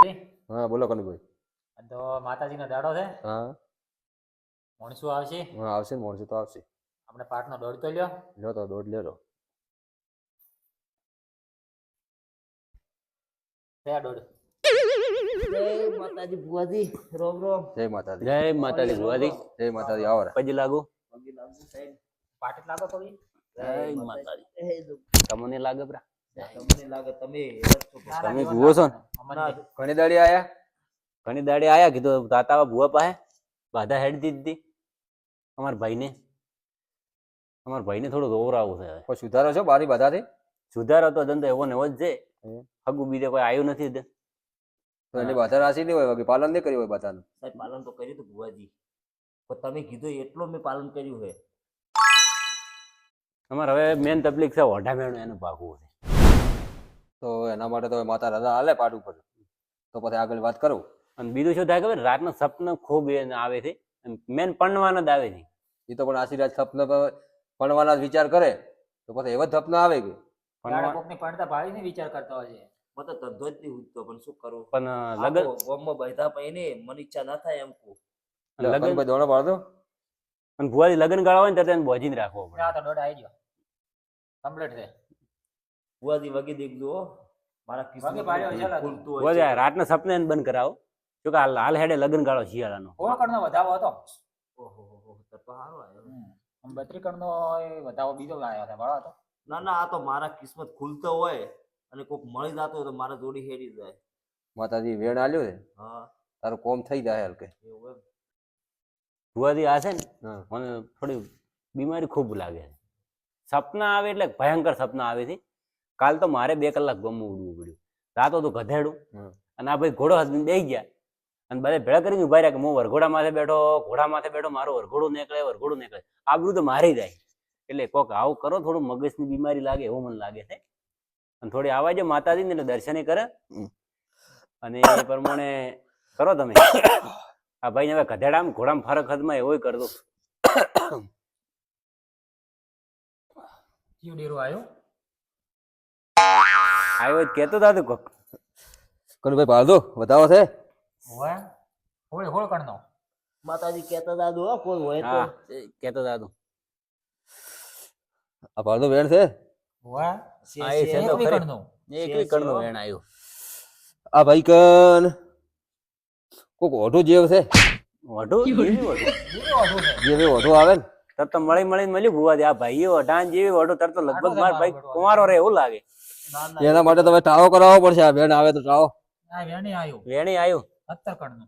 ભુવાજી હા બોલો કનુભાઈ. આ તો માતાજીનો દાડો છે. હા. માણસો આવશે? હા આવશે ને મોણસી તો આવશે. આપણે પાટનો દોડ તો લ્યો. લ્યો તો દોડ લ્યો કયા દોડ જય માતાજી ભુવાજી રોમ રોમ. જય માતાજી. જય માતાજી ભુવાજી. જય માતાજી આવો રે. લાગો લાગુ. સાહેબ પાટ લાગો પગી જય માતાજી. તમને લાગે પ્રા તમને લાગે તમે જુઓ છો ને? ઘણી દાડી આયા. ઘણી દાડી આયા કીધું તાતા ભુવા પાસે. બાધા હેડ દીધી. અમારા ભાઈને. અમારા ભાઈને થોડું રોવરાવું છે. કોઈ સુધારો છો બારી બધાથી? સુધારો તો ધંધો એવો ને એવો જ છે. હગુ બીજે કોઈ આવ્યું નથી એટલે. તો એની બાધા રાશી નહીં હોય પાલન નહીં કર્યું હોય બધાનું? સાહેબ પાલન તો કર્યું હતું ભુવાજી. પણ તમે કીધું એટલું મેં પાલન કર્યું છે. અમારે હવે મેન તકલીફ છે ઓઢા મેળો એનું ભાગવું છે. તો એના માટે તો માતા રજા હાલે પાટ ઉપર તો પછી આગળ વાત કરું. અને બીજું શું થાય ખબર? રાતના સપના ખૂબ આવે છે. મેન પણવાના જ આવે છે. એ તો પણ આશીર્વાદ થપને પણવાના જ વિચાર કરે. તો પછી એવા થપના આવે કે. પડતા વિચાર કરતા હોય છે. તો ધંધો જ નહીં ઉઠતો પણ શું કરું? પણ લગન બધા પૈને મને ઈચ્છા ના થાય એમ કહું. લગન દોડો પાડો. અને ભુવાજી લગન ગાળવા હોય ને ત્યારે એને ભોજીને રાખવો પડે. આ તો દોડ આવી ગયો. કમ્પ્લીટ છે. ભુવાજી વગી દેખજો હો. મારા છે. છે. રાતના સપને બંધ કરાવો. જો કે હાલ હેડે લગન ગાળો શિયાળાનો. સોળ વધાવો હતો. ઓહો હો હો, તો સારો આવ્યો. આમ બત્રી વધાવો બીજો આવ્યો હતો બરાબર હતો. ના ના આ તો મારા કિસ્મત ખુલતો હોય અને કોક મળી જતો હોય તો મારા જોડી હેડી જાય. માતાજી વેણ આલ્યો છે? હા. તારું કોમ થઈ જાય હલકે. ભુવાજી આ છે ને મને થોડી બીમારી ખૂબ લાગે છે. સપના આવે એટલે ભયંકર સપના આવે છે. કાલ તો મારે બે કલાક ગમવું ઉડવું પડ્યું. રાત તો ગધેડું. અને આ ભાઈ ઘોડો હસબીને બે ગયા. અને બધા ભેળા કરીને ઊભા રહ્યા કે હું વરઘોડા માથે બેઠો ઘોડા માથે બેઠો મારો વરઘોડું નીકળે વરઘોડું નીકળે. આબરું તો મારી જાય. એટલે કોક આવું કરો થોડું મગજની બીમારી લાગે એવું મને લાગે છે. અને થોડી આવાજો માતાજીને એટલે દર્શને કરે. અને એ પ્રમાણે કરો તમે. આ ભાઈ હવે ગધેડામાં ઘોડામાં ફરક હદમાં એવો કરતો જીવ આવ્યો આવ્યો જ કેતો દાદુ કોક. કનુભાઈ ભાઈ દો બતાવો છે. હોય હોય હોળ કણનો માતાજી કેતો દાદુ હો કોઈ હોય તો? કેતો તું. આ પાડો દો વેણ છે. હોય એ તો કણનો કણનું. વેણ આવ્યું આ ભાઈ કન કોક ઓઢો જેવ છે. ઓઢું? જેવી ઓઢું? આવે ને. તરત તો મળી મળીને મળ્યું દે. આ ભાઈઓ અઢાન જેવી વઢું તરત તો લગભગ ભાઈ કુંવારો રે એવું લાગે. એના માટે તમે ટાળો કરાવવો પડશે. આ વેણ આવે તો ટાળો. વેણી આવ્યું વેણી આવ્યું સત્તર કણનો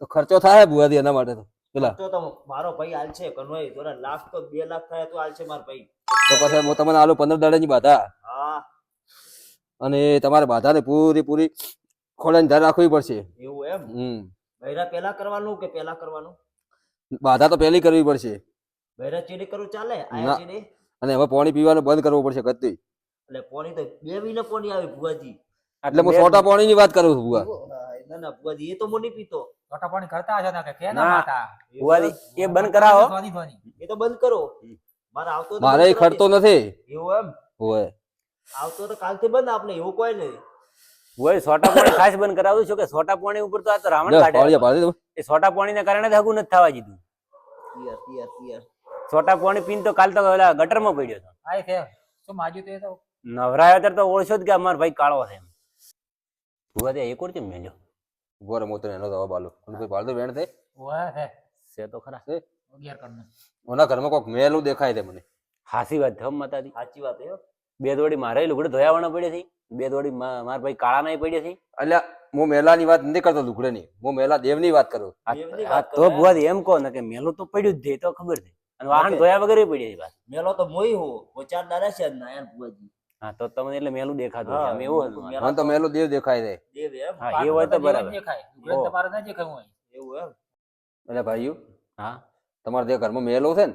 તો ખર્ચો થાય બુઆથી એના માટે તો. પેલા. તો તો મારો ભાઈ હાલ છે કનોય થોડા લાખ તો બે લાખ થાય તો હાલ છે મારો ભાઈ. તો પછી હું તમને આલુ પંદર દાડાની બાધા. હા. અને તમારે બાધાને પૂરી પૂરી ખોડાની ધ્યાન રાખવી પડશે. એવું એમ? હમ. બૈરા પેલા કરવાનું કે પેલા કરવાનું? બાધા તો પહેલી કરવી પડશે. બૈરા ચીડી કરવું ચાલે? ના. અને હવે પાણી પીવાનું બંધ કરવું પડશે કદી એટલે પોણી તો બે મહિને પોણી આવે ભુવાજી. એટલે હું સોટા પાણીની વાત કરું છું ભુવા. ના ના ભુવાજી એ તો મોની પીતો. સોટા પાણી કરતા હશે કે કે ના. ના માતા? ભુવાજી એ બંધ કરાવો. એ તો બંધ કરો. મારે આવતો મારે બંધ નથી. એવું એમ? હોય આવતો તો કાલથી બંધ આપણે એવું કોઈ નહીં. હોય સોટા પાણી ખાસ બંધ કરાવું છું કે સોટા પાણી ઉપર તો આ તો રાવણ કાઢે. એ સોટા પાણીના કારણે જ હગું નથી થવા દીધું. સોટા પાણી પીન તો કાલ તો ગટર ગટરમાં પડ્યો હતો. આય છે શું માજ્યું તે તો? નવરાયો ત્યારે તો ઓળશો જ કે અમારો ભાઈ કાળો છે એમ. ભુવાજી એક કેમ મેલ્યો? ઊભો હું એનો દવા બાલો કોઈ દો વેણ છે? વાહ છે છે તો ખરા. અગિયાર કણનો. ઓના ઘરમાં કોક મેલું દેખાય છે મને. હાસી વાત થમ માતાજી. સાચી વાત હે. બે દોડી મારે લુગડે ધોયાવાના પડી છે. બે દોડી મા- મારા ભાઈ કાળા નહીં પડ્યા છે. એટલે હું મેલાની વાત નથી કરતો લુગડેની. હું મેલા દેવની વાત કરું. તો ભુવાજી એમ કહો ને કે મેલો તો પડ્યું જ દે તો ખબર છે. અને વાહન ધોયા વગર પડ્યા છે મેલો તો મોઈ હું હું ચાર દાદા છે ના યાર ભુવાજી. હા તો તમને એટલે મેલું દેખાતું છે આમ એવું હતું હા તો મેલું દેવ દેખાય છે. દેવ એમ? હા એ હોય તો બરાબર. દેખાય. ગ્રંથ તમારે ના દેખાય હોય. એવું એમ? એટલે ભાઈઓ હા. તમારા જે ઘરમાં મેલો છે ને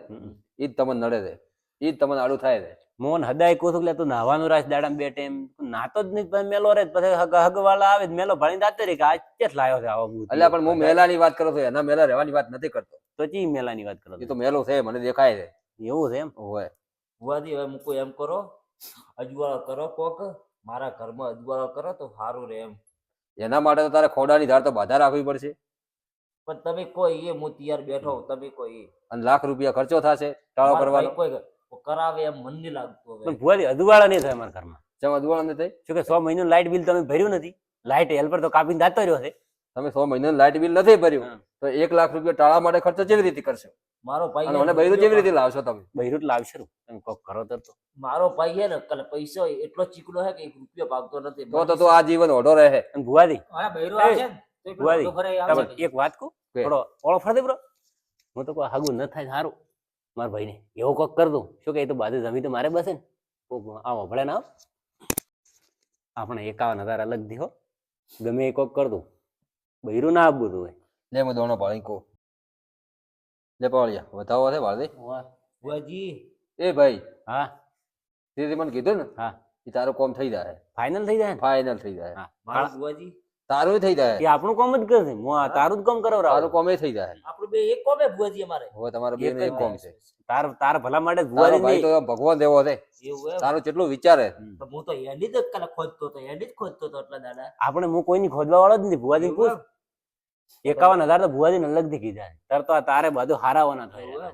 એ જ તમને નડે છે. એ જ તમને આડું થાય છે. મોન હદાય કહું છું કે તું નાવાનું રાખ દાડા બે ટાઈમ નાતો જ નહીં પછી મેલો રે પછી હગ હગવાળા આવે જ. મેલો ભણીને દાતે રે કે આ ચેટ લાયો છે આવો બુદ્ધિ? એટલે પણ હું મેલાની વાત કરું છું એના મેલા રહેવાની વાત નથી કરતો. તો ચી મેલાની વાત કરો એ તો મેલો છે મને દેખાય છે. એવું છે એમ? હોય. ભુવાજી હવે મૂકો એમ કરો. અજવાળો કરો કોક મારા ઘરમાં અજવાળો કરો તો સારું રે એમ. એના માટે તો તારે ખોડાની ધાર તો બાધા રાખવી પડશે. પણ તમે કોઈ એ હું તૈયાર બેઠો તમે કોઈ અને લાખ રૂપિયા ખર્ચો થશે ટાળો કરવા કરવાનો કોઈ કરાવે એમ મન નહીં લાગતું પણ ભુવાજી અધુવાળા નહીં થાય અમારા ઘરમાં. જેમ અદવાળ નથી થાય? શું કે સો મહિનાનું લાઇટ બિલ તમે ભર્યું નથી? લાઇટ હેલ્પર તો કાપીને દાતો રહ્યો છે. તમે સો મહિનાનું લાઇટ બિલ નથી ભર્યું તો એક લાખ રૂપિયા ટાળા માટે ખર્ચો કેવી રીતે કરશો? મારો ભાઈ મને બૈરું કેવી રીતે લાવશો તમે? બૈરું લાવશો લાવશે તમે કોક કરો તો તો. મારો ભાઈ હે ને કલ પૈસો એટલો ચીકણો હે કે એક રૂપિયો ભાગતો નથી. તો તો તો આ જીવન ઓઢો રહે. અને ભુવાજી. બૈરું આવશે ભુવાજી, એક વાત કહું? થોડો ઓળો ફરદે બ્રો. હું તો કોઈ હાગું ન થાય સારું. મારા ભાઈને એવો કોક કર દઉં. શું કે એ તો બાજુ જમી તો મારે બસે ને. કોક આવો ભલે ના આવ. આપણે એકાવન હજાર અલગ દીધો ગમે એ કોક કર દઉં. બૈરું ના આપવું તું લે હું દોણો પાડી કહું લે પાળિયા વધાવો છે વાળદે ભુવાજી એ ભાઈ હા. તે મને કીધું ને હા. એ તારો કોમ થઈ જાય. ફાઇનલ થઈ જાય ફાઇનલ થઈ જાય. હા. મારો તારું થઈ જાય. એ આપણું કામ જ કરશે હું આ તારું જ કામ કરો તારું કોમે થઈ જાય. આપણું બે એક કોમે ભુવાજી અમારે. હવે તમારે બે એક કોમ છે. તાર તાર ભલા માટે જ ભુવાજી ભાઈ તો ભગવાન દેવો છે. તારું કેટલું વિચારે તો હું તો એની જ કલે ખોજતો તો એની જ ખોજતો તો એટલા દાદા આપણે હું કોઈની ખોદવા વાળો જ નથી. ભુવાજી પૂછ એકાવન હજાર તો ભુવાજી અલગથી કીધા તાર તો આ તારે બધું હારાવાના થાય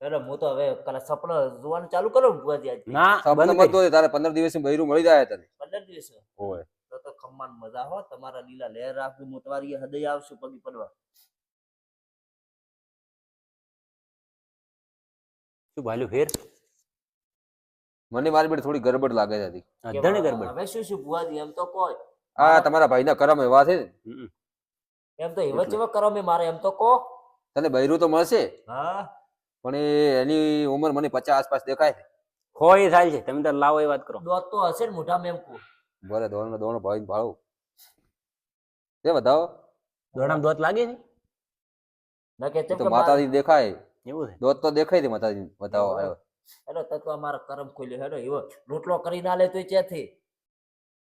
એટલે હું તો હવે કાલે સપન જોવાનું ચાલુ કરો ને ભુવાજી ના સપનું મત. તારે પંદર દિવસ બૈરું મળી જાય તને. પંદર દિવસ. ઓય તો તો ખમ્માન મજા હો તમારા લીલા લહેર રાખજો હું તમારી હૃદય આવશું પગી પડવા. શું ભાલ્યું ફેર? મને મારી બેટ થોડી ગરબડ લાગે છે હતી અધણ ગરબડ. હવે શું શું ભુવાજી એમ તો કોઈ. આ તમારા ભાઈના કરમ એવા છે એમ તો એવા જેવા કરો મેં મારે એમ તો કો. તને બૈરું તો મળશે? હા. પણ એની ઉંમર મને પચાસ આસપાસ દેખાય હોય એ થાય છે. તમે તો લાવો એ વાત કરો. દોત તો હશે ને મોઢામાં એમ કહું. ભલે દોણો દોણો ભાઈ ભાળું તે બતાવો દોણામ દોત લાગે છે? ના કે તો માતાજી દેખાય. એવું છે? દોત તો દેખાય છે માતાજી બતાવો આવ્યો. હેડો તત્વ તો અમારા કરમ ખોલ્યો હેડો એવો રોટલો કરી ના લે તો ચેથી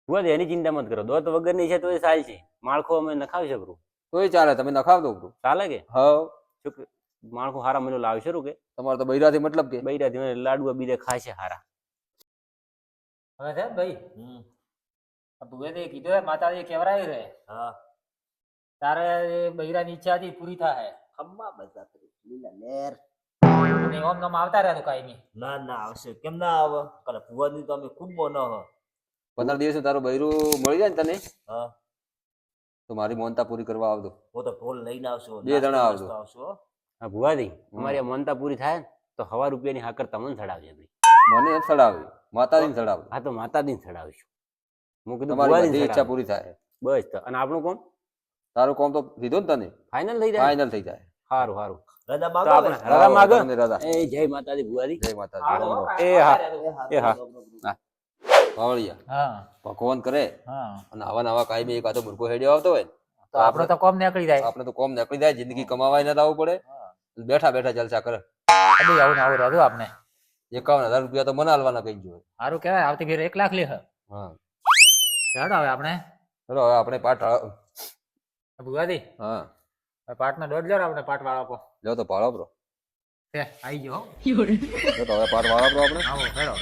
ભુવાજી એની ચિંતા મત કરો. દોત વગરની છે તો એ સારી છે. માળખું અમે નખાવી શકરું તોય ચાલે તમે નખાવ દો ચાલે કે? હા શું કે માળખું હારા મને લાવી શરૂ કે? તમારે તો બૈરાથી મતલબ કે. બૈરાથી લાડુ બીજે ખાશે હારા. હવે છે ભાઈ? ભુવેદે કીધું હે, માતાજી કેવરાય રે હા. તારે એ બૈરાની ઈચ્છા હતી પૂરી થાય ખમ્મા બધા લીલા લેર. અને ઓમ નામ આવતા રહે કઈ નહીં ના ના આવશે. કેમ ના આવે? કાલે ભુવાની તો અમે ખૂબ બોનો હ. પંદર દિવસે તારું બૈરું મળી જાય ને તને? હા. તો મારી મોનતા પૂરી કરવા આવજો. હું તો ઢોલ લઈને આવશો. બે જણા આવજો. આવશો હો. ભુવાજી અમારી મોનતા પૂરી થાય તો હવા રૂપિયાની હાકર તમને ચડાવજે ભાઈ. મને નથી ચડાવી માતાજીને ચડાવું હા તો માતાજીને ચડાવીશું. હું કીધું તમારી ઈચ્છા પૂરી થાય. બસ તો. અને આપણું કોમ તારું કોમ તો કીધું ને તને? ફાઇનલ થઈ જાય? ફાઇનલ થઈ જાય. સારું સારું રજા તો માંગો આપણે રજા માગો? તમને રજા. એ જય માતાજી ભુવાજી જય માતાજી. હાલો, રામ રામ. કાંઈ એ હા. એ હા, એ હા. રોગ, રોગ, રોગ. વાવળિયા. હા. ભગવાન કરે. હા. અને આવા નવા કાયમી એક આતો મુર્ગો હેડ્યો આવતો હોય ને. તો આપણે તો કોમ નીકળી જાય. આપણે તો કોમ નીકળી જાય. જિંદગી કમાવાય ન આવવું પડે. બેઠા બેઠા જલસા કરે. બધું આવું ને આવું રહેતું આપણે એકાવન હજાર રૂપિયા તો મને હાલવાના કઈ જોઈએ સારું કહેવાય આવતી ફેર એક લાખ લે હે. હેડો હવે આપણે. ચલો હવે આપણે પાઠ ભુગાદી હા. હવે પાટનો દોઢ લ્યો આપણે પાટ વાળો કો. લ્યો તો પાળો બ્રો. તે આવી ગયો તો હવે પાઠ વાળો બ્રો આપણે. આવો હેડો